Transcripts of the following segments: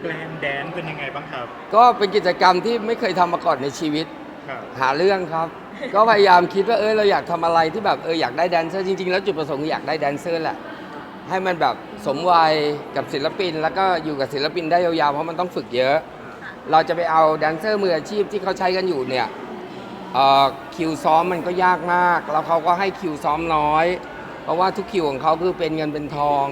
แกลนแดนเป็นยังไงบ้างครับ ก็เป็นกิจกรรมที่ไม่เคยทำมาก่อนในชีวิต ครับ หาเรื่องครับ ก็พยายามคิดว่าเออเราอยากทำอะไรที่แบบเอออยากได้แดนเซอร์จริงๆ แล้วจุดประสงค์คืออยากได้แดนเซอร์แหละให้มันแบบสมวัยกับศิลปิน แล้วก็อยู่กับศิลปินได้ยาวๆเพราะมันต้องฝึกเยอะ เราจะไปเอาแดนเซอร์มืออาชีพที่เขาใช้กันอยู่เนี่ยเอ่อคิวซ้อมมันก็ยากมาก แล้วเขาก็ให้คิวซ้อมน้อย เพราะว่าทุกคิวของเขาคือเป็นเงินเป็นทอง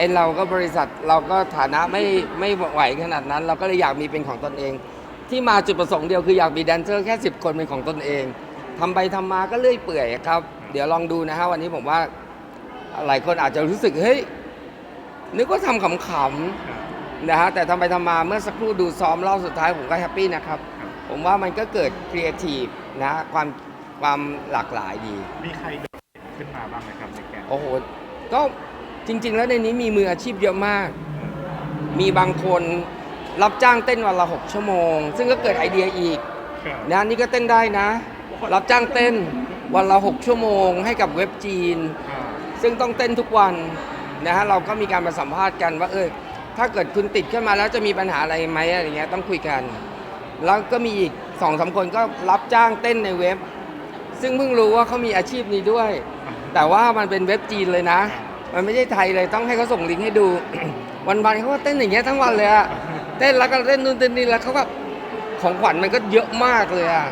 เอ็นเราก็บริษัทเราก็ฐานะไม่ไม่ไหวขนาดนั้น เราก็เลยอยากมีเป็นของตนเอง ที่มาจุดประสงค์เดียวคืออยากมีแดนเซอร์แค่ 10 คนเป็นของตนเองทำไปทำมาก็เลื่อยเปื่อยครับ เดี๋ยวลองดูนะฮะวันนี้ผมว่าหลายคนอาจจะรู้สึกเฮ้ยนึกว่าทำขำครับๆนะฮะแต่ทำไปทำมาเมื่อสักครู่ดูซ้อมรอบสุดท้ายผมก็แฮปปี้นะครับ ผมว่ามันก็เกิดครีเอทีฟนะความความหลากหลายดี มีใครโดดเด่นขึ้นมาบ้างไหมครับในแกนโอ้โหก็ จริง ๆ แล้วในนี้มีมืออาชีพเยอะมาก มีบางคนรับจ้างเต้นวันละ 6 ชั่วโมง ซึ่งก็เกิดไอเดียอีกครับนะนี่ก็เต้นได้นะ รับจ้างเต้นวันละ 6 ชั่วโมง ให้กับเว็บจีนครับซึ่งต้องเต้นทุกวันนะฮะเราก็มีการมาสัมภาษณ์กันว่าเออถ้าเกิดคุณติดขึ้นมาแล้วจะมีปัญหาอะไรไหมอะไรเงี้ยต้องคุยกัน แล้วก็มีอีกสองสามคนก็รับจ้างเต้นในเว็บ ซึ่งเพิ่งรู้ว่าเขามีอาชีพนี้ด้วย แต่ว่ามันเป็นเว็บจีนเลยนะ มันไม่ใช่ไทยเลยต้องให้เขาส่งลิงก์ให้ดู วันๆเขาก็เต้นอย่างเงี้ยทั้งวันเลยอะเต้นแล้วก็เต้นนู่นเต้นนี่แล้วเขาก็ของขวัญมันก็เยอะมากเลยอะ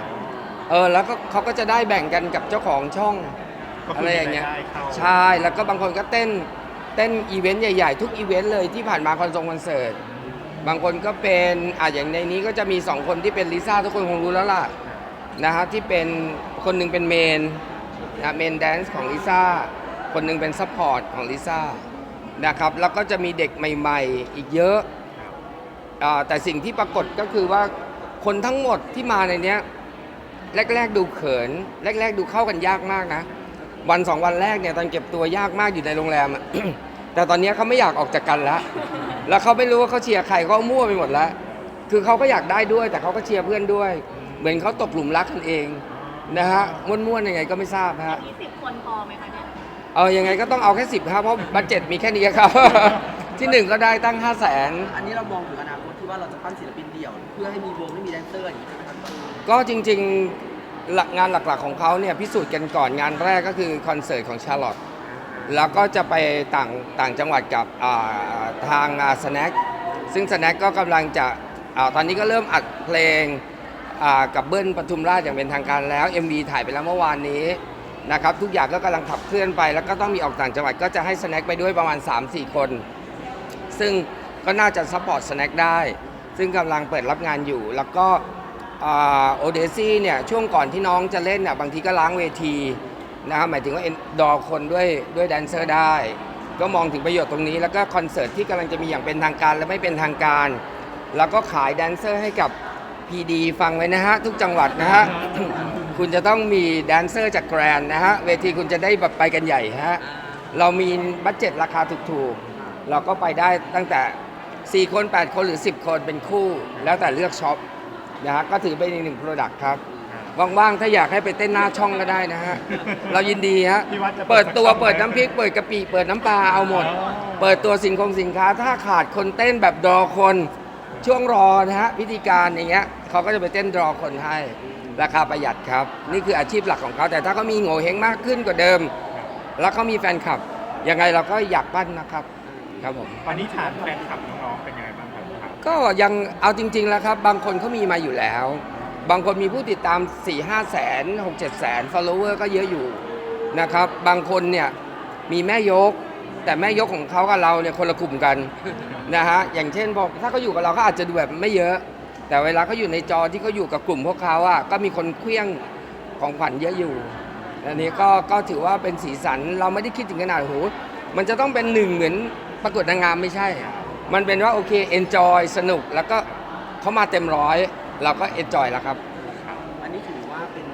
เออแล้วก็เขาก็จะได้แบ่งกันกับเจ้าของช่องก็อะไรอย่างเงี้ย มีรได้เข้าใช่แล้วก็บางคนก็เต้นเต้นอีเวนต์ใหญ่ๆ ทุกอีเวนต์เลยที่ผ่านมาคอนเสิร์ตคอนเสิร์ตบางคนก็เป็นอะอย่างในนี้ก็จะมี 2 คนที่เป็นลิซ่าทุกคนคงรู้แล้วล่ะนะฮะที่เป็นคนหนึ่งเป็นเมนนะเมนแดนซ์ของลิซ่า คนหนึ่งเป็นซัพพอร์ตของลิซ่านะครับแล้วก็จะมีเด็กใหม่ ๆ อีกเยอะอ่าแต่สิ่งที่ปรากฏก็คือว่าคนทั้งหมดที่มาในเนี้ยแรก ๆ ดูเขิน แรก ๆ ดูเข้ากันยากมากนะ วันสองวันแรกเนี่ยตอนเก็บตัวยากมากอยู่ในโรงแรม แต่ตอนนี้เขาไม่อยากออกจากกันแล้ว แล้วเขาไม่รู้ว่าเขาเชียร์ใครเขามั่วไปหมดแล้ว คือเขาก็อยากได้ด้วย แต่เขาก็เชียร์เพื่อนด้วย เหมือนเขาตกหลุมรักกันเองนะฮะม้วนๆยังไงก็ไม่ทราบฮะยี่สิบคนพอไหมคะ เนี่ยเอายังไงก็ต้องเอาแค่สิบครับเพราะบัตเจ็ตมีแค่นี้ครับ ที่หนึ่งก็ได้ตั้ง5 0 0แสน อันนี้เรามองถึงอนาคตที่ว่าเราจะปั้นศิลปินเดี่ยว เพื่อให้มีวงไม่มีแดนเซอร์อย่างนี้ใช่ไหมครับก็จริงๆหลักงานหลักๆของเขาเนี่ยพิสูจน์กันก่อนงานแรกก็คือคอนเสิร์ตของชาร์ลอตแล้วก็จะไปต่างต่างจังหวัดกับอ่าทางสแน็คซึ่งสแน็คก็กำลังจะอาตอนนี้ก็เริ่มอัดเพลงอ่ากับเบิ้ลปทุมราชอย่างเป็นทางการแล้ว MV ถ่ายไปแล้วเมื่อวานนี้ นะครับทุกอย่างก็กำลังขับเคลื่อนไป แล้วก็ต้องมีออกต่างจังหวัดก็จะให้สแน็คไปด้วยประมาณ 3-4 คน ซึ่งก็น่าจะซัพพอร์ตสแน็คได้ ซึ่งกำลังเปิดรับงานอยู่ แล้วก็โอเดซี่เนี่ยช่วงก่อนที่น้องจะเล่นเนี่ยบางทีก็ล้างเวทีนะครับหมายถึงว่าดอคนด้วยด้วยแดนเซอร์ได้ ก็มองถึงประโยชน์ตรงนี้ แล้วก็คอนเสิร์ตที่กำลังจะมีอย่างเป็นทางการและไม่เป็นทางการ แล้วก็ขายแดนเซอร์ให้กับ PD ฟังไว้นะฮะทุกจังหวัดนะฮะ คุณจะต้องมีแดนเซอร์จากแกรนด์นะฮะ เวทีคุณจะได้แบบไปกันใหญ่ฮะ เรามีบัตเจ็ตราคาถูกๆ เราก็ไปได้ตั้งแต่ 4 คน 8 คนหรือ 10 คนเป็นคู่ แล้วแต่เลือกช็อปนะฮะ ก็ถือเป็นอีกหนึ่งโปรดักต์ครับ ว่างๆ ถ้าอยากให้ไปเต้นหน้าช่องก็ได้นะฮะ เรายินดีฮะ พี่วัดจะเปิดตัว สักช่องไหม เปิดน้ำพริก เปิดกะปิ เปิดน้ำปลา เอาหมดอ๋อเปิดตัวสินคงสินค้า ถ้าขาดคนเต้นแบบดอคน ช่วงรอนะฮะพิธีการอย่างเงี้ยเขาก็จะไปเต้นรอคนให้ ราคาประหยัดครับ นี่คืออาชีพหลักของเขา แต่ถ้าเขามีโง่เฮงมากขึ้นกว่าเดิม แล้วเขามีแฟนคลับ ยังไงเราก็อยากปั้นนะครับ ครับผม ตอนนี้ฐานแฟนคลับน้องๆเป็นยังไงบ้างครับ ก็ยังเอาจริง ๆ แล้วครับ บางคนเขามีมาอยู่แล้ว บางคนมีผู้ติดตาม 4 5 แสน 6 7 แสน follower ก็เยอะอยู่นะครับ บางคนเนี่ยมีแม่ยก แต่แม่ยกของเขากับเราเนี่ยคนละกลุ่มกันนะฮะ อย่างเช่นพอถ้าเขาอยู่กับเราเขาอาจจะดูแบบไม่เยอะ แต่เวลาเขาอยู่ในจอที่เขาอยู่กับกลุ่มพวกเขาอะก็มีคนเคลี้ยงของขวัญเยอะอยู่อันนี้ก็ก็ถือว่าเป็นสีสันเราไม่ได้คิดถึงขนาดโอ้โหมันจะต้องเป็นหนึ่งเหมือนประกวดนางงามไม่ใช่ มันเป็นว่าโอเค enjoy สนุกแล้วก็เขามาเต็มร้อยเราก็ enjoy แล้วครับ อันนี้ถือว่าเป็น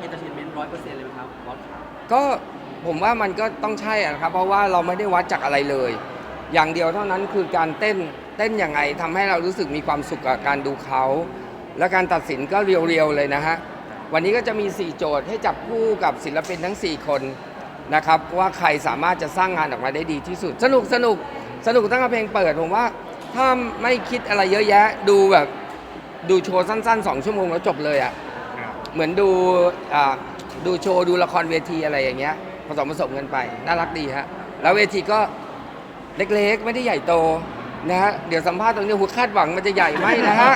เอนเตอร์เทนเมนต์ร้อยเปอร์เซ็นต์เลยไหมครับบอสครับก็ผมว่ามันก็ต้องใช่อะครับ เพราะว่าเราไม่ได้วัดจากอะไรเลย อย่างเดียวเท่านั้นคือการเต้น เต้นยังไงทำให้เรารู้สึกมีความสุขกับการดูเขา และการตัดสินก็เรียวๆเลยนะฮะ วันนี้ก็จะมี 4 โจทย์ให้จับคู่กับศิลปินทั้ง 4 คนนะครับว่าใครสามารถจะสร้างงานออกมาได้ดีที่สุด สนุกสนุกสนุกตั้งแต่เพลงเปิดผมว่าถ้าไม่คิดอะไรเยอะแยะ ดูแบบดูโชว์สั้นๆ 2 ชั่วโมงแล้วจบเลยอะ่ะครับเหมือนดูอ่าดูโชว์ดูละครเวทีอะไรอย่างเงี้ยผสมผสมกันไป น่ารักดีฮะแล้วเวทีก็เล็กๆ ไม่ได้ใหญ่โต นะฮะเดี๋ยวสัมภาษณ์ตรงนี้หัวคาดหวังมันจะใหญ่ไหมนะฮะ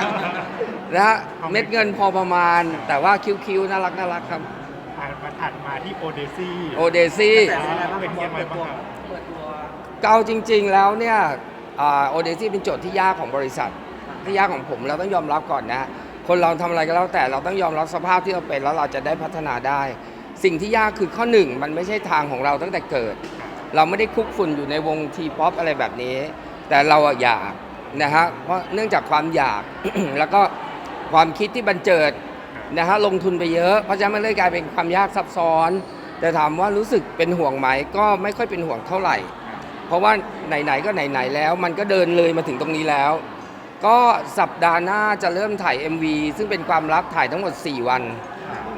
นะฮะเม็ดเงินพอประมาณ แต่ว่าคิ้วๆน่ารักน่ารักครับอ่ามาถัดมาที่โอเดซี่โอเดซี่แต่เป็นไงบ้างเป็นยังไงบ้างครับเปิดตัวเกาจริง ๆ แล้วเนี่ยโอเดซี่เป็นโจทย์ที่ยากของบริษัทที่ยากของผมเราต้องยอมรับก่อนนะ คนเราทำอะไรก็แล้วแต่เราต้องยอมรับสภาพที่เราเป็นแล้วเราจะได้พัฒนาได้ สิ่งที่ยากคือข้อหนึ่งมันไม่ใช่ทางของเราตั้งแต่เกิด เราไม่ได้คลุกฝุ่นอยู่ในวงทีป๊อปอะไรแบบนี้ แต่เราอะอยากนะฮะเพราะเนื่องจากความอยาก แล้วก็ความคิดที่บันเจิดนะฮะลงทุนไปเยอะ เพราะฉะนั้นมันเลยกลายเป็นความยากซับซ้อน แต่ถามว่ารู้สึกเป็นห่วงไหมก็ไม่ค่อยเป็นห่วงเท่าไหร่ เพราะว่าไหนๆก็ไหนๆแล้ว มันก็เดินเลยมาถึงตรงนี้แล้ว ก็สัปดาห์หน้าจะเริ่มถ่าย MV ซึ่งเป็นความลับถ่ายทั้งหมด 4 วัน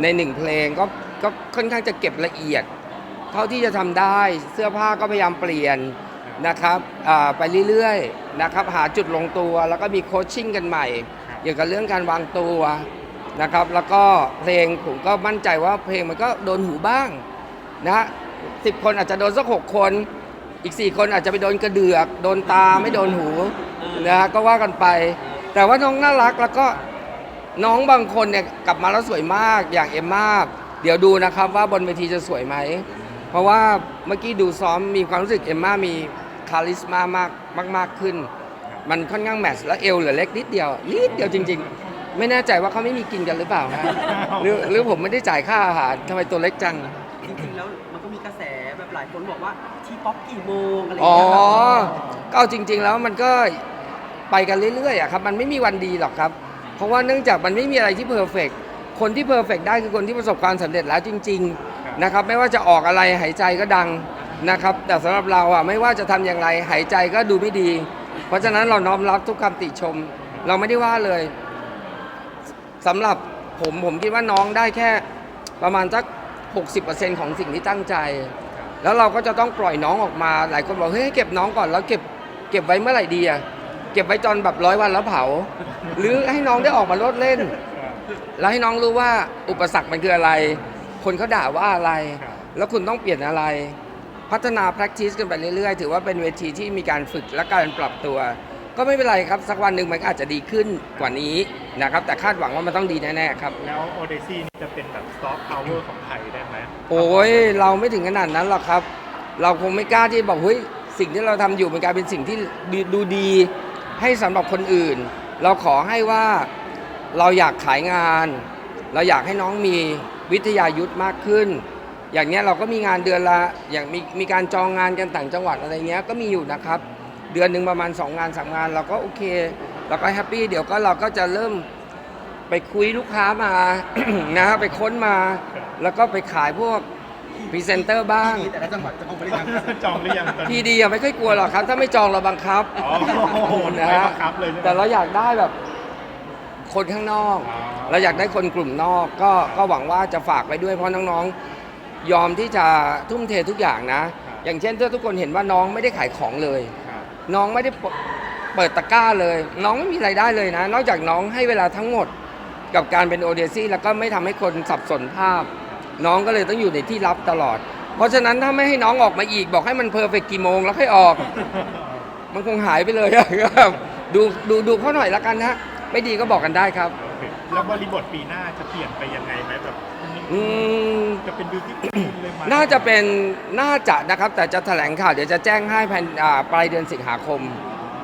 ในหนึ่งเพลงก็ก็ค่อนข้างจะเก็บละเอียด เท่าที่จะทำได้เสื้อผ้าก็พยายามเปลี่ยน นะครับอ่าไปเรื่อยๆนะครับหาจุดลงตัวแล้วก็มีโคชชิ่งกันใหม่เกี่ยวกับเรื่องการวางตัวนะครับแล้วก็เพลงผมก็มั่นใจว่าเพลงมันก็โดนหูบ้างนะฮะสิบคนอาจจะโดนสักหกคน อีก4คนอาจจะไปโดนกระเดือกโดนตาไม่โดนหูนะฮะก็ว่ากันไป แต่ว่าน้องน่ารักแล้วก็น้องบางคนเนี่ยกลับมาแล้วสวยมากอย่างเอมมาเดี๋ยวดูนะครับว่าบนเวทีจะสวยไหม เพราะว่าเมื่อกี้ดูซ้อมมีความรู้สึกเอมมามี คาลิสมามากมากมากขึ้น มันค่อนข้างแมทช์แล้วเอวเหลือเล็กนิดเดียวนิดเดียวจริง ๆ ไม่แน่ใจว่าเขาไม่มีกินกันหรือเปล่าฮะหรือหรือผมไม่ได้จ่ายค่าอาหารทำไมตัวเล็กจัง จริงๆแล้วมันก็มีกระแสแบบหลายคนบอกว่าที่ป๊อปกี่โมงอะไรออ๋ย่างอเงี้ยครับก็เอาจริง ๆ แล้วมันก็ไปกันเรื่อยๆอะครับ มันไม่มีวันดีหรอกครับ เพราะว่าเนื่องจากมันไม่มีอะไรที่เพอร์เฟกคนที่เพอร์เฟกได้คือคนที่ประสบความสำเร็จแล้วจริง ๆ นะครับ ไม่ว่าจะออกอะไรหายใจก็ดัง นะครับ แต่สำหรับเราอะไม่ว่าจะทำอย่างไรหายใจก็ดูไม่ดี เพราะฉะนั้นเราน้อมรับทุกคำติชม เราไม่ได้ว่าเลยสำหรับผมผมคิดว่าน้องได้แค่ประมาณสัก 60%ของสิ่งที่ตั้งใจ แล้วเราก็จะต้องปล่อยน้องออกมา หลายคนบอกเฮ้ยเก็บน้องก่อนแล้วเก็บเก็บไว้เมื่อไหร่ดีอะเก็บไว้จนแบบร้อยวันแล้วเผา หรือให้น้องได้ออกมาโลดเล่น แล้วให้น้องรู้ว่าอุปสรรคมันคืออะไร คนเขาด่าว่าอะไรครับแล้วคุณต้องเปลี่ยนอะไร พัฒนา practice กันไปเรื่อยๆ ถือว่าเป็นเวทีที่มีการฝึกและการปรับตัว ก็ไม่เป็นไรครับ สักวันหนึ่งมันก็อาจจะดีขึ้นกว่านี้นะครับ แต่คาดหวังว่ามันต้องดีแน่ๆครับ แล้วโอเดซี่นี่จะเป็นแบบซอฟต์พาวเวอร์ของไทยได้ไหมโอ้ยเราไม่ถึงขนาดนั้นหรอกครับ เราคงไม่กล้าที่บอกเฮ้ยสิ่งที่เราทำอยู่มันกลายเป็นสิ่งที่ดูดูดีให้สำหรับคนอื่น เราขอให้ว่าเราอยากขายงาน เราอยากให้น้องมีวิทยายุทธมากขึ้น อย่างเนี้ยเราก็มีงานเดือนละอย่างมีมีการจองงานกันต่างจังหวัดอะไรเงี้ยก็มีอยู่นะครับ เดือนหนึ่งประมาณ 2 งานสามงาน เราก็โอเคเราก็แฮปปี้เดี๋ยวก็เราก็จะเริ่มไปคุยลูกค้ามา นะไปค้นมา แล้วก็ไปขายพวกพรีเซนเตอร์บ้าง ที่แต่ละจังหวัดจะคงไม่ได้ยังจองหรือยังตอนพีนี้ ดีอะไม่ค่อยกลัวหรอกครับ ถ้าไม่จองเราบังคับอ๋อโหนะไม่ฮะบังคับเลยใช่ไหมแต่เราอยากได้แบบคนข้างนอก อ๋อ เราอยากได้คนกลุ่มนอกก็ก็หวังว่าจะฝากไว้ด้วยเพราะน้องๆ ยอมที่จะทุ่มเททุกอย่างนะ อย่างเช่นถ้าทุกคนเห็นว่าน้องไม่ได้ขายของเลยครับน้องไม่ได้เปเปิดตะกร้าเลย น้องไม่มีรายได้เลยนะ นอกจากน้องให้เวลาทั้งหมดกับการเป็นโอเดซี่แล้วก็ไม่ทำให้คนสับสนภาพ น้องก็เลยต้องอยู่ในที่ลับตลอด เพราะฉะนั้นถ้าไม่ให้น้องออกมาอีกบอกให้มันเพอร์เฟกกี่โมงแล้วค่อยออก มันคงหายไปเลยอะครับดูดูดูเขาหน่อยละกันนะไม่ดีก็บอกกันได้ครับโอเคแล้วบริบทปีหน้าจะเปลี่ยนไปยังไงไหมแบบ อืม จะเป็นบิวตี้เลยไหมน่าจะเป็นน่าจะนะครับ แต่จะแถลงข่าวเดี๋ยวจะแจ้งให้ภายอ่าปลายเดือนสิงหาคม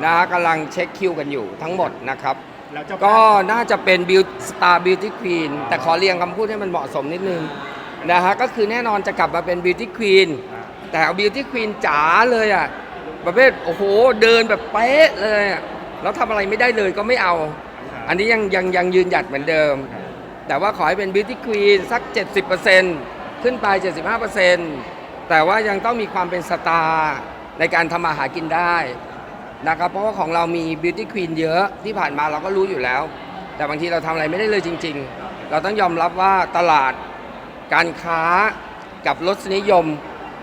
นะกำลังเช็คคิวกันอยู่ทั้งหมดนะครับ แล้วเจ้าก็น่าจะเป็นบิวสตาร์บิวตี้ควีนแต่ขอเรียงคำพูดให้มันเหมาะสมนิดนึงนะฮะก็คือแน่นอนจะกลับมาเป็นบิวตี้ควีนอ่าแต่เอาบิวตี้ควีนจ๋าเลยอะประเภทโอ้โหเดินแบบเป๊ะเลยอะแล้วทำอะไรไม่ได้เลยก็ไม่เอา อันนี้ยังยังยังยืนหยัดเหมือนเดิม แต่ว่าขอให้เป็นบิวตี้ควีนสัก 70%ขึ้นไป 75%แต่ว่ายังต้องมีความเป็นสตาร์ในการทำมาหากินได้นะครับเพราะว่าของเรามีบิวตี้ควีนเยอะที่ผ่านมาเราก็รู้อยู่แล้ว แต่บางทีเราทำอะไรไม่ได้เลยจริง ๆ เราต้องยอมรับว่าตลาดการค้ากับรสนิยม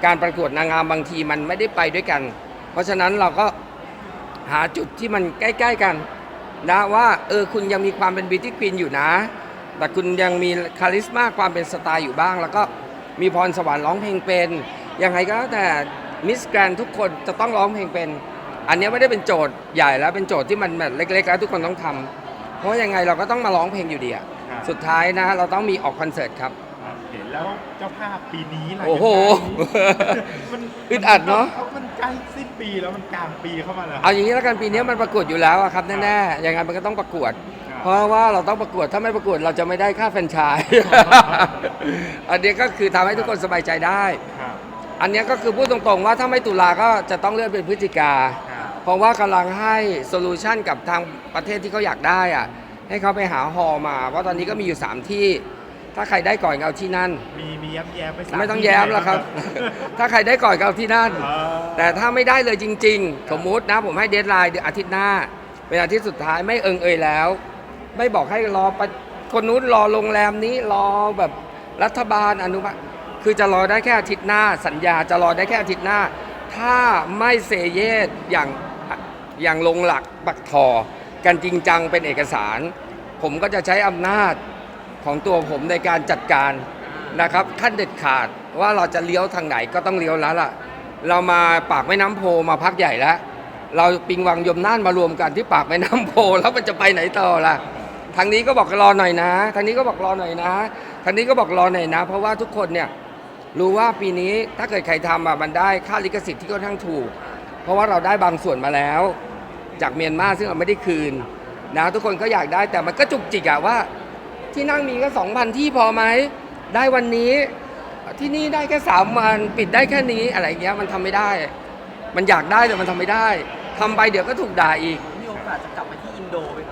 การประกวดนางงามบางทีมันไม่ได้ไปด้วยกัน เพราะฉะนั้นเราก็หาจุดที่มันใกล้ ๆ กันนะว่าเออคุณยังมีความเป็นบิวตี้ควีนอยู่นะ แต่คุณยังมีคาลิสมาความเป็นสไตล์อยู่บ้าง แล้วก็มีพรสวรรค์ร้องเพลงเป็น ยังไงก็แล้วแต่มิสแกรนทุกคนจะต้องร้องเพลงเป็น อันเนี้ยไม่ได้เป็นโจทย์ใหญ่แล้วเป็นโจทย์ที่มันแบบเล็กๆแล้วทุกคนต้องทำเพราะยังไงเราก็ต้องมาร้องเพลงอยู่ดีอะครับสุดท้ายนะเราต้องมีออกคอนเสิร์ตครับครับเห็นแล้วเจ้าภาพปีนี้ล่ะโอ้โหมันอึดอัดเนอะมันใกล้สิ้นปีแล้วมันกลางปีเข้ามาแล้วเอาอย่างนี้แล้วกันปีนี้มันประกวดอยู่แล้วอะครับแน่ๆยังไงมันก็ต้องประกวดครับ เพราะว่าเราต้องประกวดถ้าไม่ประกวดเราจะไม่ได้ค่าแฟรนไชส์ อันนี้ก็คือทำให้ทุกคนสบายใจได้ ครับอันนี้ก็คือพูดตรงๆว่าถ้าไม่ตุลาก็จะต้องเลื่อนเป็นพฤศจิกา ครับเพราะว่ากำลังให้โซลูชันกับทางประเทศที่เขาอยากได้อะให้เขาไปหาฮอลมา เพราะตอนนี้ก็มีอยู่ 3 ที่ ถ้าใครได้ก่อนก็เอาที่นั่น มีมีแย้มแย้มๆไปสามไม่ต้องแย้มแล้วครับ ถ้าใครได้ก่อนก็เอาที่นั่น เออแต่ถ้าไม่ได้เลยจริง ๆ สมมุตินะผมให้เดทไลน์เดือนอาทิตย์หน้า เป็นอาทิตย์สุดท้ายไม่เอิงเอยแล้ว ไม่บอกให้รอปคนนู้นรอโรงแรมนี้รอแบบรัฐบาลอนุมัติคือจะรอได้แค่อาทิตย์หน้า สัญญาจะรอได้แค่อาทิตย์หน้า ถ้าไม่เซเยสอย่างอย่างลงหลักปักทอกันจริงจังเป็นเอกสาร ผมก็จะใช้อำนาจของตัวผมในการจัดการนะครับขั้นเด็ดขาดว่าเราจะเลี้ยวทางไหนก็ต้องเลี้ยวแล้วล่ะ เรามาปากแม่น้ำโพมาพักใหญ่แล้ว เราปิงวังยมน่านมารวมกันที่ปากแม่น้ำโพแล้วมันจะไปไหนต่อล่ะ ทางนี้ก็บอกรอหน่อยนะ ทางนี้ก็บอกรอหน่อยนะ ทางนี้ก็บอกรอหน่อยนะ เพราะว่าทุกคนเนี่ยรู้ว่าปีนี้ถ้าเกิดใครทำอะมันได้ค่าลิขสิทธิ์ที่ค่อนข้างถูก เพราะว่าเราได้บางส่วนมาแล้ว จากเมียนมาซึ่งเราไม่ได้คืนนะทุกคนก็อยากได้แต่มันก็จุกจิกอะว่า ที่นั่งมีก็สองพันที่พอไหมได้วันนี้ที่นี่ได้แค่สามวันปิดได้แค่นี้อะไรเงี้ยมันทำไม่ได้ มันอยากได้แต่มันทำไม่ได้ทำไปเดี๋ยวก็ถูกด่าอีกมีโอกาสจะกลับไปที่อินโดไหมครับ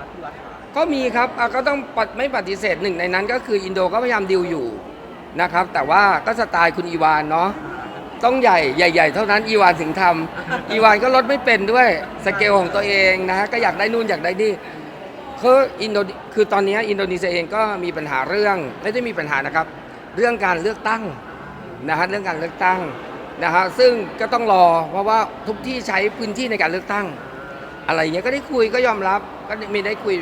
ก็มีครับอะก็ต้องปฏิไม่ปฏิเสธหนึ่งในนั้นก็คืออินโดก็พยายามดิวอยู่นะครับ แต่ว่าก็สไตล์คุณอีวานเนาะต้องใหญ่ใหญ่ ๆ เท่านั้นอีวานถึงทำอีวานก็ลดไม่เป็นด้วยสเกลของตัวเองนะฮะก็อยากได้นู่นอยากได้นี่คืออินโดคือตอนนี้อินโดนีเซียเองก็มีปัญหาเรื่องไม่ได้มีปัญหานะครับ เรื่องการเลือกตั้งนะฮะเรื่องการเลือกตั้งนะฮะซึ่งก็ต้องรอเพราะว่าทุกที่ใช้พื้นที่ในการเลือกตั้ง อะไรอย่างเงี้ยก็ได้คุยก็ยอมรับก็มีได้คุย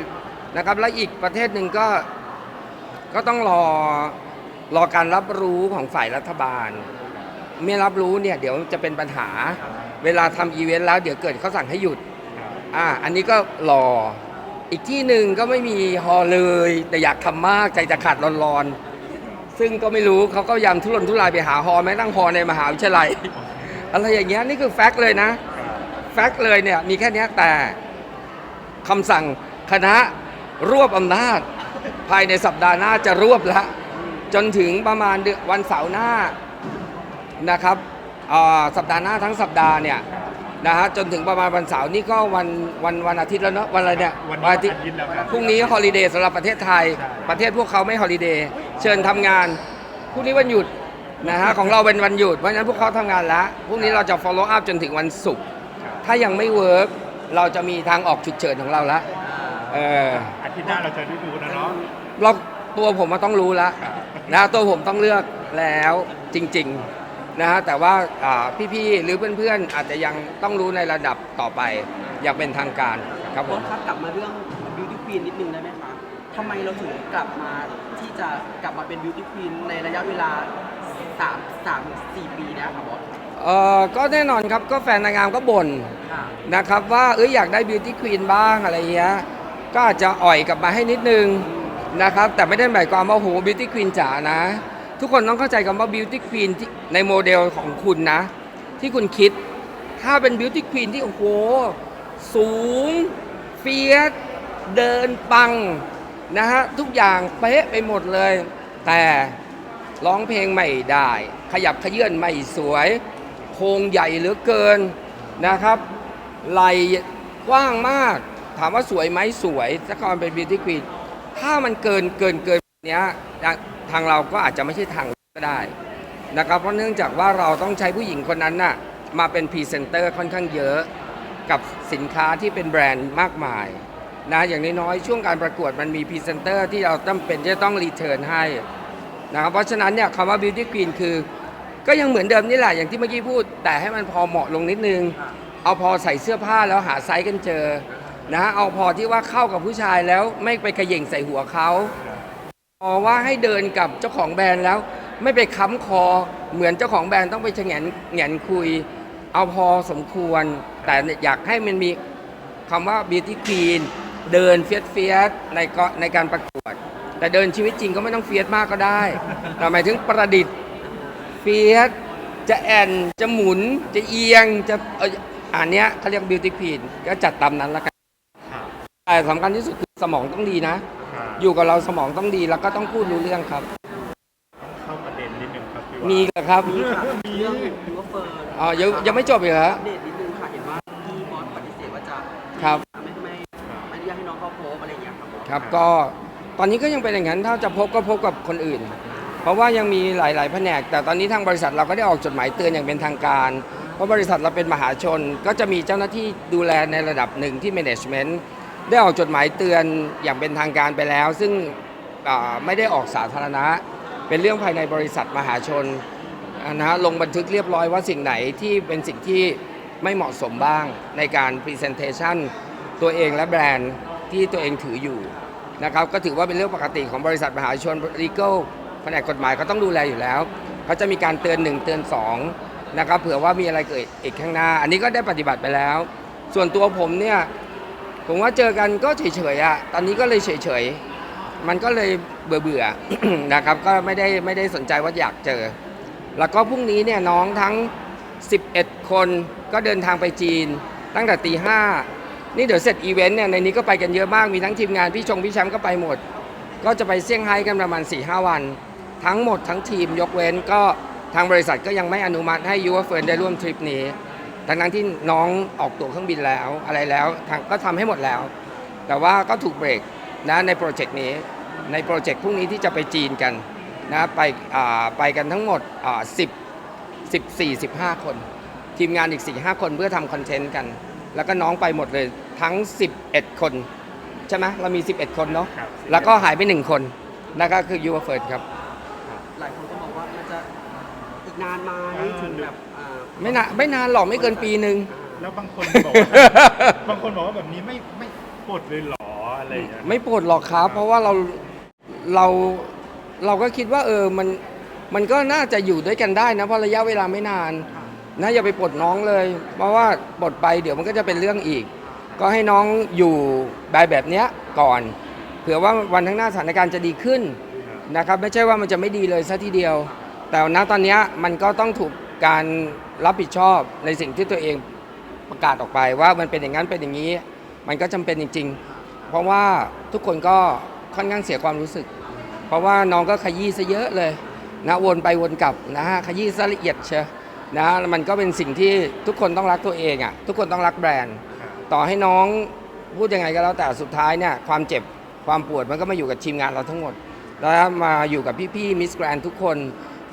นะครับ แล้วอีกประเทศหนึ่งก็ก็ต้องรอรอการรับรู้ของฝ่ายรัฐบาล ไม่รับรู้เนี่ยเดี๋ยวจะเป็นปัญหา เวลาทำอีเวนต์แล้วเดี๋ยวเกิดเขาสั่งให้หยุดอ่าอันนี้ก็รออีกที่หนึ่งก็ไม่มีฮอลเลย แต่อยากทำมากใจจะขาดร้อนๆ ซึ่งก็ไม่รู้เขาก็ยายามทุรนทุรายไปหาฮอแม้ตั้งฮอในมหาวิทยาลัย อะไรอย่างเงี้ยนี่คือแฟกต์เลยนะ แฟกต์เลยเนี่ยมีแค่นี้แต่คำสั่งคณะ รวบอำนาจ ภายในสัปดาห์หน้าจะรวบแล้วจนถึงประมาณเดือนวันเสาร์หน้านะครับอ่าสัปดาห์หน้าทั้งสัปดาห์เนี่ยนะฮะจนถึงประมาณวันเสาร์นี่ก็วันวันวันอาทิตย์แล้วเนาะวันอะไรเนี่ยวันนี้อาทิตย์วันอาทิตย์แล้วครับพรุ่งนี้ฮอลิเดย์สำหรับประเทศไทยใช่ประเทศพวกเขาไม่ฮอลิเดย์เชิญทำงานพรุ่งนี้วันหยุดนะฮะของเราเป็นวันหยุดเพราะฉะนั้นพวกเขาทำงานแล้วพรุ่งนี้เราจะ follow up จนถึงวันศุกร์ครับถ้ายังไม่เวิร์กเราจะมีทางออกฉุกเฉินของเราละเออ อาทิตย์หน้าเราจะได้ดูนะเนาะ เราตัวผมมาต้องรู้ละครับนะตัวผมต้องเลือกแล้วจริงๆนะฮะแต่ว่าอ่าพี่ๆหรือเพื่อนๆอาจจะยังต้องรู้ในระดับต่อไป อย่างเป็นทางการครับผโค้ม ชครับกลับมาเรื่อง beauty queen นิดนึงได้ไหมคะทำไมเราถึงกลับมาที่จะกลับมาเป็น beauty queen ในระยะเวลา3 3 4ปีเนี้ยครับบอสเอ่อก็แน่นอนครับก็แฟนนางงามก็บ่นค่ะ นะครับว่าเอ้ยอยากได้บิวตี้ควีนบ้างอะไรเงี้ย ก็อาจจะอ่อยกลับมาให้นิดนึงนะครับ แต่ไม่ได้หมายความว่าโหบิวตี้ควีนจ๋านะ ทุกคนต้องเข้าใจคำว่าบิวตี้ควีนที่ในโมเดลของคุณนะ ที่คุณคิด ถ้าเป็นบิวตี้ควีนที่โอ้โห สูง เฟียสเดินปังนะฮะทุกอย่างเป๊ะไปหมดเลย แต่ร้องเพลงไม่ได้ ขยับขยื่นไม่สวยโครงใหญ่เหลือเกินนะครับไหลกว้างมาก ถามว่าสวยไหมสวยถ้าเขาเป็นบิวตี้ควีนถ้ามันเกินเกินเกินเนี้ยทางเราก็อาจจะไม่ใช่ทางก็ได้นะครับเพราะเนื่องจากว่าเราต้องใช้ผู้หญิงคนนั้นน่ะมาเป็นพรีเซนเตอร์ค่อนข้างเยอะกับสินค้าที่เป็นแบรนด์มากมายนะอย่างน้อยๆช่วงการประกวดมันมีพรีเซนเตอร์ที่เราจำเป็นจะต้องรีเทิร์นให้นะครับเพราะฉะนั้นเนี่ยคำว่า beauty queen คือ ก็ยังเหมือนเดิมนี่แหละอย่างที่เมื่อกี้พูด แต่ให้มันพอเหมาะลงนิดนึง เอาพอใส่เสื้อผ้าแล้วหาไซส์กันเจอ นะฮะเอาพอที่ว่าเข้ากับผู้ชายแล้วไม่ไปกระย่งใส่หัวเขาพอว่าให้เดินกับเจ้าของแบรนด์แล้ว ไม่ไปค้ำคอ เหมือนเจ้าของแบรนด์ต้องไปแฉงนแหงนคุย เอาพอสมควร แต่อยากให้มันมีคำว่า beauty queen เดินเฟียสเฟียสในก็ในการประกวด แต่เดินชีวิตจริงก็ไม่ต้องเฟียสมากก็ได้แต่หมายถึงประดิษฐ์เฟียสจะแอนจะหมุนจะเอียงจะอันเนี้ยเขาเรียกบิวตี้พีนก็จัดตามนั้นล้วกัน แต่สำคัญที่สุดคือสมองต้องดีนะครับอยู่กับเราสมองต้องดีแล้วก็ต้องพูดรู้เรื่องครับต้องเข้าประเด็นนิดนึงครับพี่ว่ามีเหรอครับมีค่ะเรื่องยูว่าเฟิร์นอ๋อยังยังไม่จบอีกเหรออัปเดตนิดนึงค่ะ เห็นว่าที่บอสปฏิเสธว่าจะครับ ไม่ไม่ไม่อนุญาตให้น้องเข้าโพสอะไรอย่างเงี้ยครับผมครับก็ตอนนี้ก็ยังเป็นอย่างนั้นถ้าจะพบก็พบกับคนอื่น เพราะว่ายังมีหลาย ๆ แผนก แต่ตอนนี้ทางบริษัทเราก็ได้ออกจดหมายเตือนอย่างเป็นทางการ เพราะบริษัทเราเป็นมหาชน ก็จะมีเจ้าหน้าที่ดูแลในระดับหนึ่งที่ management ได้ออกจดหมายเตือนอย่างเป็นทางการไปแล้ว ซึ่งไม่ได้ออกสาธารณะ เป็นเรื่องภายในบริษัทมหาชนนะฮะลงบันทึกเรียบร้อยว่าสิ่งไหนที่เป็นสิ่งที่ไม่เหมาะสมบ้างในการ presentation ตัวเองและแบรนด์ที่ตัวเองถืออยู่นะครับก็ถือว่าเป็นเรื่องปกติของบริษัทมหาชน legal แผนกกฎหมายเขาต้องดูแลอยู่แล้วเขาจะมีการเตือน 1 เตือน2นะครับเผื่อว่ามีอะไรเกิดอีกข้างหน้า อันนี้ก็ได้ปฏิบัติไปแล้ว ส่วนตัวผมเนี่ย ผมว่าเจอกันก็เฉยๆอะตอนนี้ก็เลยเฉยๆ มันก็เลยเบื่อๆ นะครับ ก็ไม่ได้ไม่ได้สนใจว่าอยากเจอ แล้วก็พรุ่งนี้เนี่ยน้องทั้ง 11 คนก็เดินทางไปจีน ตั้งแต่ตีห้านี่เดี๋ยวเสร็จอีเวนต์เนี่ยในนี้ก็ไปกันเยอะมาก มีทั้งทีมงานพี่ชงพี่แชมป์ก็ไปหมด ก็จะไปเซี่ยงไฮ้กันประมาณ4-5วัน ทั้งหมดทั้งทีมยกเว้นก็ทางบริษัทก็ยังไม่อนุมัติให้ยูวเฟิร์นได้ร่วมทริปนี้ ทั้งนั้นที่น้องออกตั๋วเครื่องบินแล้วอะไรแล้วทางก็ทำให้หมดแล้ว แต่ว่าก็ถูกเบรกนะในโปรเจกต์นี้ในโปรเจกต์พรุ่งนี้ที่จะไปจีนกันนะไปอ่าไปกันทั้งหมดอ่า10 14 15คน ทีมงานอีก4 5คนเพื่อทำคอนเทนต์กัน แล้วก็น้องไปหมดเลยทั้ง 11 คน ใช่ไหมเรามี 11 คนเนาะครับแล้วก็หายไป1คนนั่นก็คือยูเฟิร์ดครับ หลายคนก็บอกว่ามันจะอีกนานไหมถึงแบบอ่า ไม่นานไม่นานหรอกไม่เกินปีหนึ่ง แล้วบางคนบอกว่า บางคนบอกว่าแบบนี้ไม่ไม่ปลดเลยเหรออะไรอย่างเงี้ย ไม่ปวดหรอกครับ เพราะว่าเราเราเราก็คิดว่าเออมันมันก็น่าจะอยู่ด้วยกันได้นะเพราะระยะเวลาไม่นานนะอย่าไปปลดน้องเลย เพราะว่าปลดไปเดี๋ยวมันก็จะเป็นเรื่องอีก ก็ให้น้องอยู่แบบแบบเนี้ยก่อนเผื่อว่าวันข้างหน้าสถานการณ์จะดีขึ้นนะครับ ไม่ใช่ว่ามันจะไม่ดีเลยซะทีเดียว แต่ณตอนเนี้ยมันก็ต้องถูก การรับผิดชอบในสิ่งที่ตัวเองประกาศออกไปว่ามันเป็นอย่างนั้นเป็นอย่างนี้ มันก็จำเป็นจริง ๆ เพราะว่าทุกคนก็ค่อนข้างเสียความรู้สึก เพราะว่าน้องก็ขยี้ซะเยอะเลยนะวนไปวนกลับนะฮะขยี้ซะละเอียดเชียนะมันก็เป็นสิ่งที่ทุกคนต้องรักตัวเองอะทุกคนต้องรักแบรนด์ ต่อให้น้องพูดยังไงก็แล้วแต่สุดท้ายเนี่ยความเจ็บความปวดมันก็มาอยู่กับทีมงานเราทั้งหมด แล้วมาอยู่กับพี่ๆมิสแกรนทุกคน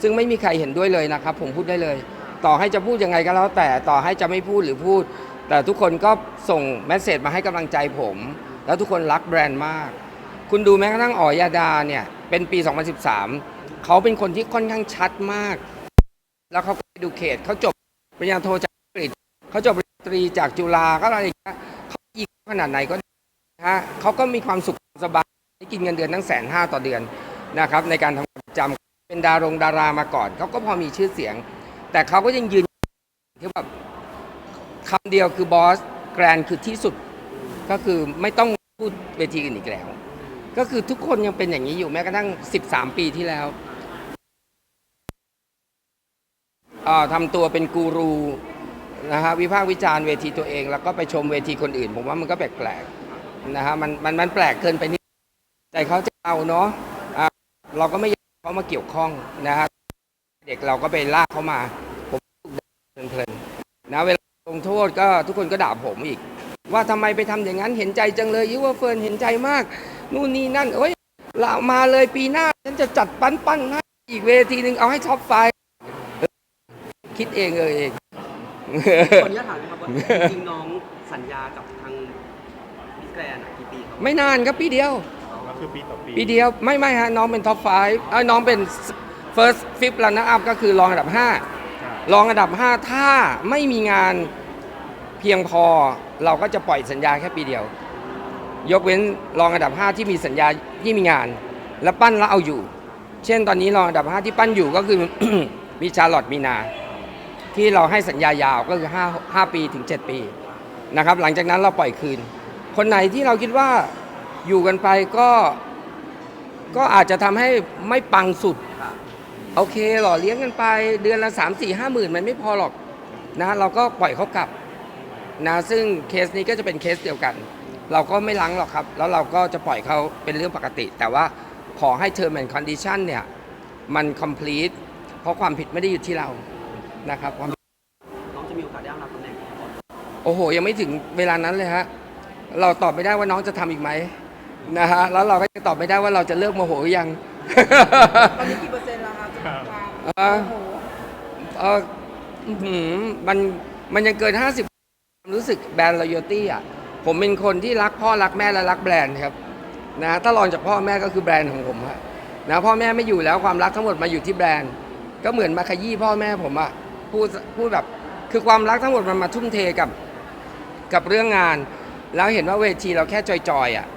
ซึ่งไม่มีใครเห็นด้วยเลยนะครับ ผมพูดได้เลย ต่อให้จะพูดยังไงก็แล้วแต่ต่อให้จะไม่พูดหรือพูด แต่ทุกคนก็ส่งเมสเซจมาให้กำลังใจผม แล้วทุกคนรักแบรนด์มาก คุณดูแม้กระทั่งอ๋อยาดาเนี่ยเป็นปี 2013 เขาเป็นคนที่ค่อนข้างชัดมาก แล้วเขาก็ดูเขตเขาจบปริญญาโทจากอังกฤษเขาจบปริญญาตรีจากจุฬาก็อะไรอย่างเงี้ยเขายิงขนาดไหนก็ได้ฮะเขาก็มีความสุขสบายได้กินเงินเดือนทั้งแสนห้าต่อเดือนนะครับในการทำงานประจำ เป็นดารงดารามาก่อนเขาก็พอมีชื่อเสียง แต่เขาก็ยังยืนที่แบบคำเดียวคือบอสแกรนคือที่สุดก็คือไม่ต้องพูดเวทีอื่นอีกแล้ว ก็คือทุกคนยังเป็นอย่างนี้อยู่แม้กระทั่ง 13 ปีที่แล้วอ่าทำตัวเป็นกูรูนะฮะวิพากษ์วิจารณ์เวทีตัวเอง แล้วก็ไปชมเวทีคนอื่น ผมว่ามันก็แปลกๆนะฮะมันมันมันแปลกเกินไปนิดแต่เขาจะเอาเนาะอ่าเราก็ไม่ เขามาเกี่ยวข้องนะฮะเด็กเราก็ไปลากเขามา ผมเพลินๆนะเวลาลงโทษก็ทุกคนก็ด่าผมอีก ว่าทำไมไปทำอย่างนั้นเห็นใจจังเลยยูว่าเฟิร์นเห็นใจมาก นู่นนี่นั่นเอ้ยเรามาเลยปีหน้าฉันจะจัดปั้นปั้นให้อีกเวทีหนึ่งเอาให้ท็อปไฟว์เออคิดเองเออเองขออนุญาตถามนะครับว่าจริงๆน้องสัญญากับทางมิสแกรนด์อะกี่ปีครับไม่นานครับปีเดียวก็ คือปีต่อปีปีเดียวไม่ไม่ฮะน้องเป็นท็อปไฟว์เอ้ยน้องเป็น first fifth runner up ก็คือรองอันดับ5ครับรองอันดับ 5 ถ้าไม่มีงานเพียงพอเราก็จะปล่อยสัญญาแค่ปีเดียว ยกเว้นรองอันดับ 5 ที่มีสัญญาที่มีงาน แล้วปั้นแล้วเอาอยู่ เช่นตอนนี้รองอันดับ 5 ที่ปั้นอยู่ก็คือ มีชาร์ลอตมีนา ที่เราให้สัญญายาวก็คือ5 5ปีถึง 7 ปีนะครับหลังจากนั้นเราปล่อยคืน คนไหนที่เราคิดว่า อยู่กันไปก็ก็อาจจะทำให้ไม่ปังสุด โอเคหล่อเลี้ยงกันไปเดือนละ 3 4 5หมื่นมันไม่พอหรอกนะเราก็ปล่อยเขากลับนะซึ่งเคสนี้ก็จะเป็นเคสเดียวกัน เราก็ไม่ลังหรอกครับ แล้วเราก็จะปล่อยเขาเป็นเรื่องปกติ แต่ว่าขอให้ term and condition เนี่ย มัน complete เพราะความผิดไม่ได้อยู่ที่เรานะครับความน้องจะมีโอกาสได้รับตำแหน่งบอสโอ้โห ยังไม่ถึงเวลานั้นเลยฮะ เราตอบไม่ได้ว่าน้องจะทำอีกไหม นะฮะแล้วเราก็จะตอบไม่ได้ว่าเราจะเลิกโมโหหรือยัง ตอนนี้กี่เปอร์เซ็นต์แล้วครับจากความเอ่อโอ้โหเอออื้อหือมันมันยังเกิน 50ความรู้สึกแบรนด์ loyalty อะ ผมเป็นคนที่รักพ่อรักแม่และรักแบรนด์ครับนะถ้ารองจากพ่อแม่ก็คือแบรนด์ของผมฮะนะพ่อแม่ไม่อยู่แล้วความรักทั้งหมดมาอยู่ที่แบรนด์ ก็เหมือนมาขยี้พ่อแม่ผมอะพูดพูดแบบคือความรักทั้งหมดมันมาทุ่มเทกับ กับเรื่องงาน แล้วเห็นว่าเวทีเราแค่จอยๆอะ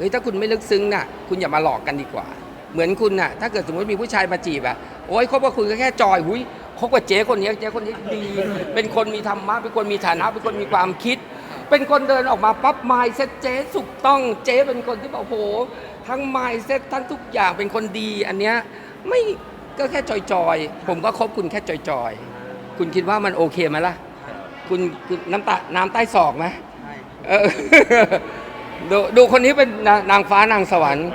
เฮ้ยถ้าคุณไม่ลึกซึ้งน่ะคุณอย่ามาหลอกกันดีกว่า เหมือนคุณน่ะถ้าเกิดสมมติมีผู้ชายมาจีบอะโอ้ยคบกับคุณก็แค่จอยหุยคบกับเจ๊คนนี้เจ๊คนนี้ดี เป็นคนมีธรรมะเป็นคนมีฐานะเป็นคนมีความคิด เป็นคนเดินออกมาปั๊บไมล์เซ็ตเจ๊ถูกต้องเจ๊เป็นคนที่แบบโอ้โหทั้งไมล์เซ็ตทั้งทุกอย่างเป็นคนดีอันเนี้ยไม่ก็แค่จอยๆ ผมก็คบคุณแค่จอยๆ คุณคิดว่ามันโอเคไหมล่ะ คุณคุณน้ำตาน้ำใต้ศอกไหมใช่เออ ดูดูคนนี้เป็นนางนางฟ้านางสวรรค์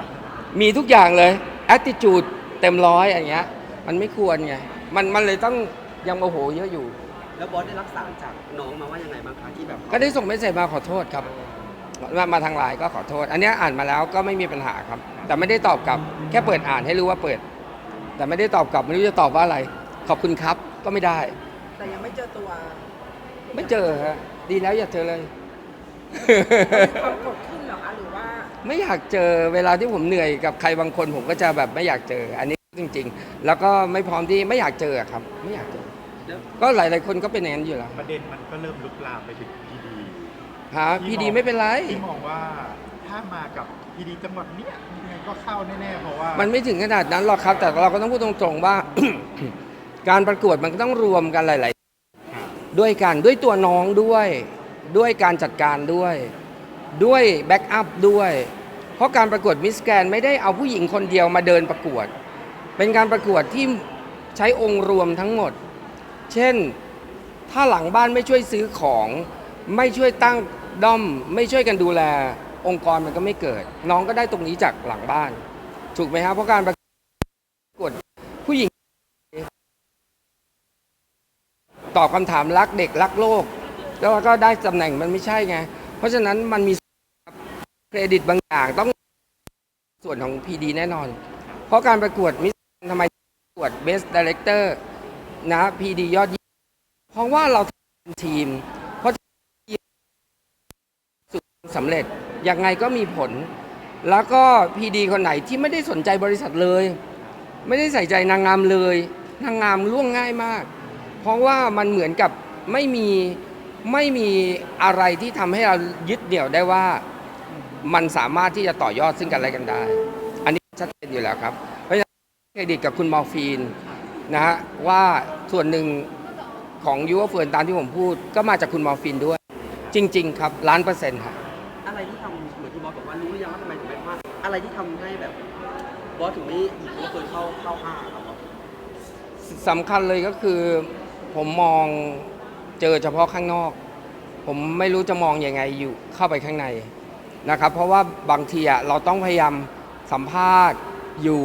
มีทุกอย่างเลย attitude เต็มร้อยอย่างเงี้ย มันไม่ควรไง มันมันเลยต้องยังโมโหเยอะอยู่ แล้วบอสได้รับสารจากน้องมาว่ายังไงบ้างคะที่แบบก็ได้ส่งเมสเซจมาขอโทษครับมามาทางไลน์ก็ขอโทษ อันเนี้ยอ่านมาแล้วก็ไม่มีปัญหาครับ แต่ไม่ได้ตอบกลับ แค่เปิดอ่านให้รู้ว่าเปิด แต่ไม่ได้ตอบกลับไม่รู้จะตอบว่าอะไร ขอบคุณครับก็ไม่ได้ แต่ยังไม่เจอตัว ไม่เจอฮะดีแล้วอย่าเจอเลย ความกดขึ้นเหรอคะหรือว่าไม่อยากเจอเวลาที่ผมเหนื่อยกับใครบางคน ผมก็จะแบบไม่อยากเจอ อันนี้จริง ๆ แล้วก็ไม่พร้อมที่ไม่อยากเจออะครับ ไม่อยากเจอ แล้วก็หลายๆคนก็เป็นอย่างนั้นอยู่แล้วประเด็นมันก็เริ่มลุกลามไปถึงพีดีฮะพี่ดีไม่เป็นไร ที่มองว่าถ้ามากับพีดีจังหวัดเนี้ยยังไงก็เข้าแน่ๆเพราะว่ามันไม่ถึงขนาดนั้นหรอกครับ แต่เราก็ต้องพูดตรงๆว่า การประกวดมันก็ต้องรวมกันหลาย ๆ ด้วยกันด้วยตัวน้องด้วย ด้วยการจัดการด้วย ด้วยแบ็กอัพด้วย เพราะการประกวดมิสแกรนไม่ได้เอาผู้หญิงคนเดียวมาเดินประกวด เป็นการประกวดที่ใช้องค์รวมทั้งหมด เช่น ถ้าหลังบ้านไม่ช่วยซื้อของ ไม่ช่วยตั้งด้อม ไม่ช่วยกันดูแล องค์กรมันก็ไม่เกิด น้องก็ได้ตรงนี้จากหลังบ้าน ถูกไหมครับเพราะการประกวดผู้หญิง ตอบคำถามรักเด็กรักโลก แล้วก็ได้ตำแหน่งมันไม่ใช่ไง เพราะฉะนั้นมันมีเครดิตบางอย่างต้องส่วนของ PD แน่นอน เพราะการประกวดมิสทำไมประกวด Best Director นะ PD ยอดเยี่ยมเพราะว่าเราเป็นทีม เพราะทีมสุดสำเร็จยังไงก็มีผล แล้วก็ PD คนไหนที่ไม่ได้สนใจบริษัทเลย ไม่ได้ใส่ใจนางงามเลย นางงามล่วงง่ายมาก เพราะว่ามันเหมือนกับไม่มี ไม่มีอะไรที่ทำให้เรายึดเหนี่ยวได้ว่ามันสามารถที่จะต่อยอดซึ่งกันและกันได้ อันนี้ชัดเจนอยู่แล้วครับ เพราะฉะนั้นเครดิตกับคุณมอร์ฟีนนะฮะว่าส่วนหนึ่งของยูวเฟิร์นตามที่ผมพูด ก็มาจากคุณมอร์ฟีนด้วย จริง ๆ ครับล้านเปอร์เซ็นต์ครับ อะไรที่ทำเหมือนที่บอสบอกว่ารู้หรือยังว่าทำไมถึงไม่พลาดอะไรที่ทำให้แบบบอสถึงไม่หยิบว่าเคยเข้าเข้าห้าครับบอส สำคัญเลยก็คือผมมอง เจอเฉพาะข้างนอก ผมไม่รู้จะมองยังไงอยู่เข้าไปข้างในนะครับ เพราะว่าบางทีอะเราต้องพยายามสัมภาษณ์อยู่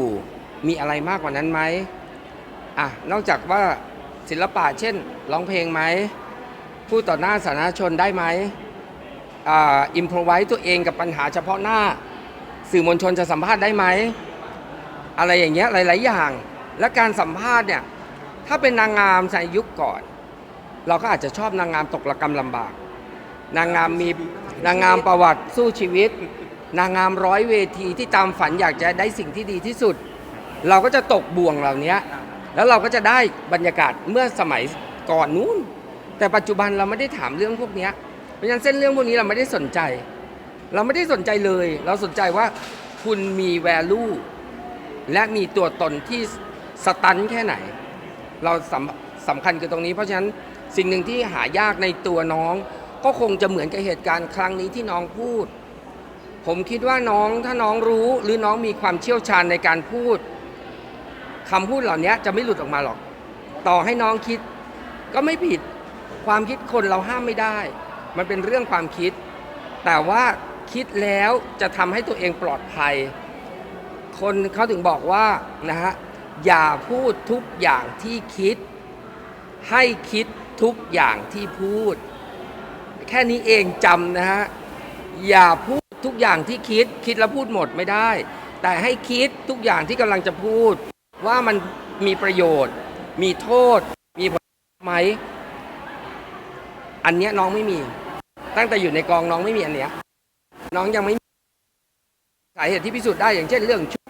มีอะไรมากกว่านั้นไหมอะนอกจากว่าศิลปะเช่นร้องเพลงไหมพูดต่อหน้าสาธารณชนได้ไหมอ่าอิมพรไว้ตัวเองกับปัญหาเฉพาะหน้า สื่อมวลชนจะสัมภาษณ์ได้ไหม อะไรอย่างเงี้ยหลาย ๆ อย่าง และการสัมภาษณ์เนี่ย ถ้าเป็นนางงามในยุคก่อน เราก็อาจจะชอบนางงามตกระกรรมลำบาก นางงามมีนางงามประวัติสู้ชีวิต นางงามร้อยเวทีที่ตามฝันอยากจะได้สิ่งที่ดีที่สุด เราก็จะตกบ่วงเหล่านี้แล้วเราก็จะได้บรรยากาศเมื่อสมัยก่อนนู้น แต่ปัจจุบันเราไม่ได้ถามเรื่องพวกนี้เพราะฉะนั้นเส้นเรื่องพวกนี้เราไม่ได้สนใจ เราไม่ได้สนใจเลย เราสนใจว่าคุณมี value และมีตัวตนที่สตันแค่ไหน เราสำสำคัญคือตรงนี้เพราะฉะนั้น สิ่งหนึ่งที่หายากในตัวน้อง ก็คงจะเหมือนกับเหตุการณ์ครั้งนี้ที่น้องพูด ผมคิดว่าน้องถ้าน้องรู้หรือน้องมีความเชี่ยวชาญในการพูดคำพูดเหล่านี้จะไม่หลุดออกมาหรอก ต่อให้น้องคิดก็ไม่ผิดความคิดคนเราห้ามไม่ได้ มันเป็นเรื่องความคิด แต่ว่าคิดแล้วจะทำให้ตัวเองปลอดภัย คนเขาถึงบอกว่านะฮะอย่าพูดทุกอย่างที่คิด ให้คิด ทุกอย่างที่พูด แค่นี้เองจำนะฮะ อย่าพูดทุกอย่างที่คิดคิดแล้วพูดหมดไม่ได้ แต่ให้คิดทุกอย่างที่กำลังจะพูด ว่ามันมีประโยชน์ มีโทษ มีผลไหม อันเนี้ยน้องไม่มี ตั้งแต่อยู่ในกองน้องไม่มีอันเนี้ย น้องยังไม่มีสาเหตุที่พิสูจน์ได้อย่างเช่นเรื่องชุด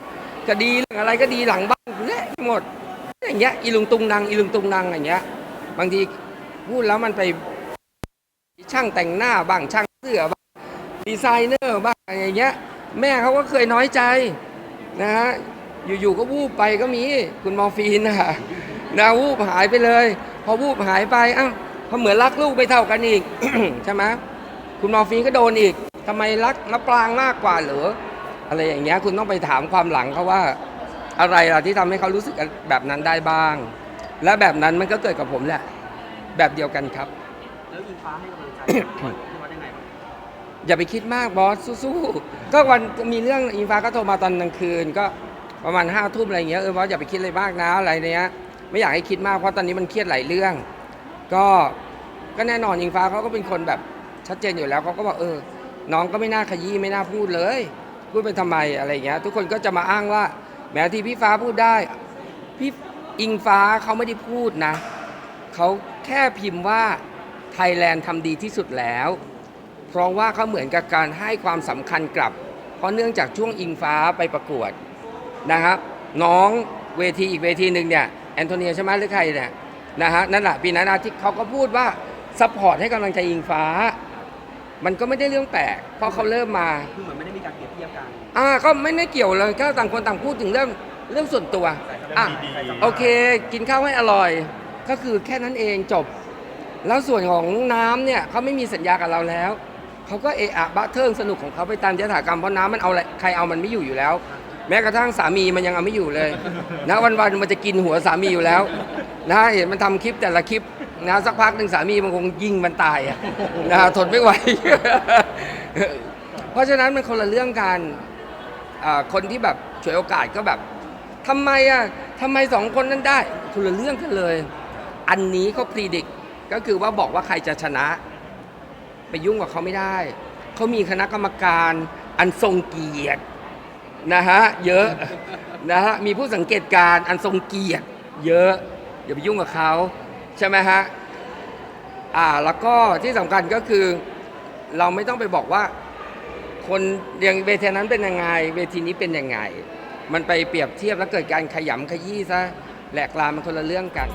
คดีเรื่องอะไรก็ดีหลังบ้านเละหมด อย่างเงี้ยอีลุงตุงนางอีลุงตุงนางอย่างเงี้ย บางที พูดแล้วมันไปช่างแต่งหน้าบ้างช่างเสื้อบ้างดีไซเนอร์บ้างอย่างเงี้ย แม่เขาก็เคยน้อยใจนะฮะอยู่ๆก็วูบไปก็มีคุณมอร์ฟีนนะนะวูบหายไปเลย พอวูบหายไปอ้าวพอเหมือนรักลูกไม่เท่ากันอีกใช่ไหมคุณมอร์ฟีนก็โดนอีกทำไมรักนับปรางมากกว่าเหรออะไรอย่างเงี้ยคุณต้องไปถามความหลังเขาว่า อะไรล่ะที่ทำให้เขารู้สึกแบบนั้นได้บ้าง และแบบนั้นมันก็เกิดกับผมแหละ แบบเดียวกันครับ แล้วอิงฟ้าให้กำลังใจพี่วัดยังไงบ้างอย่าไปคิดมากบอสสู้ๆ ก็วันมีเรื่องอิงฟ้าก็โทรมาตอนกลางคืน ก็ประมาณห้าทุ่มอะไรเงี้ยเออบอสอย่าไปคิดอะไรมากนะอะไรเนี้ย ไม่อยากให้คิดมากเพราะตอนนี้มันเครียดหลายเรื่อง ก็ก็แน่นอนอิงฟ้าเขาก็เป็นคนแบบชัดเจนอยู่แล้วเขาก็บอกเออ น้องก็ไม่น่าขยี้ไม่น่าพูดเลย พูดไปทำไมอะไรเงี้ย ทุกคนก็จะมาอ้างว่าแม้ที่พี่ฟ้าพูดได้พี่อิงฟ้าเขาไม่ได้พูดนะเขา แค่พิมพ์ว่าไทยแลนด์ทำดีที่สุดแล้ว เพราะว่าเขาเหมือนกับการให้ความสำคัญกลับ เพราะเนื่องจากช่วงอิงฟ้าไปประกวดนะครับ น้องเวทีอีกเวทีหนึ่งเนี่ยแอนโทเนียใช่ไหมหรือใครเนี่ยนะฮะนั่นแหละปีนั้นอาทิตย์เขาก็พูดว่าซัพพอร์ตให้กำลังใจอิงฟ้า มันก็ไม่ได้เรื่องแปลกเพราะเขาเริ่มมาคือเหมือนไม่ได้มีการเปรียบเทียบกันอ่าก็ไม่ได้เกี่ยวเลยก็ต่างคนต่างพูดถึงเรื่องเรื่องส่วนตัวอะดีๆโอเค กินข้าวให้อร่อย ก็คือแค่นั้นเองจบ แล้วส่วนของน้ำเนี่ยเขาไม่มีสัญญากับเราแล้วเขาก็เอะอะบะเทิงสนุกของเขาไปตามยถากรรมเพราะน้ำมันเอาอะไรใครเอามันไม่อยู่อยู่แล้ว แม้กระทั่งสามีมันยังเอาไม่อยู่เลย นะวันๆมันจะกินหัวสามีอยู่แล้ว นะเห็นมันทำคลิปแต่ละคลิปนะสักพักหนึ่งสามีมันคงยิงมันตายอะนะทนไม่ไหว เพราะฉะนั้นมันคนละเรื่องกันอ่าคนที่แบบฉวยโอกาสก็แบบทำไมอะทำไมสองคนนั้นได้คนละเรื่องกันเลย อันนี้เขาพรีดิกก็คือว่าบอกว่าใครจะชนะ ไปยุ่งกับเขาไม่ได้ เขามีคณะกรรมการอันทรงเกียรตินะฮะเยอะนะฮะมีผู้สังเกตการอันทรงเกียรติ เยอะอย่าไปยุ่งกับเขาใช่ไหมฮะอ่าแล้วก็ที่สำคัญก็คือเราไม่ต้องไปบอกว่า คนอย่างเวทีนั้นเป็นยังไง เวทีนี้เป็นยังไง มันไปเปรียบเทียบแล้วเกิดการขยำขยี้ซะแหลกลามันคนละเรื่องกัน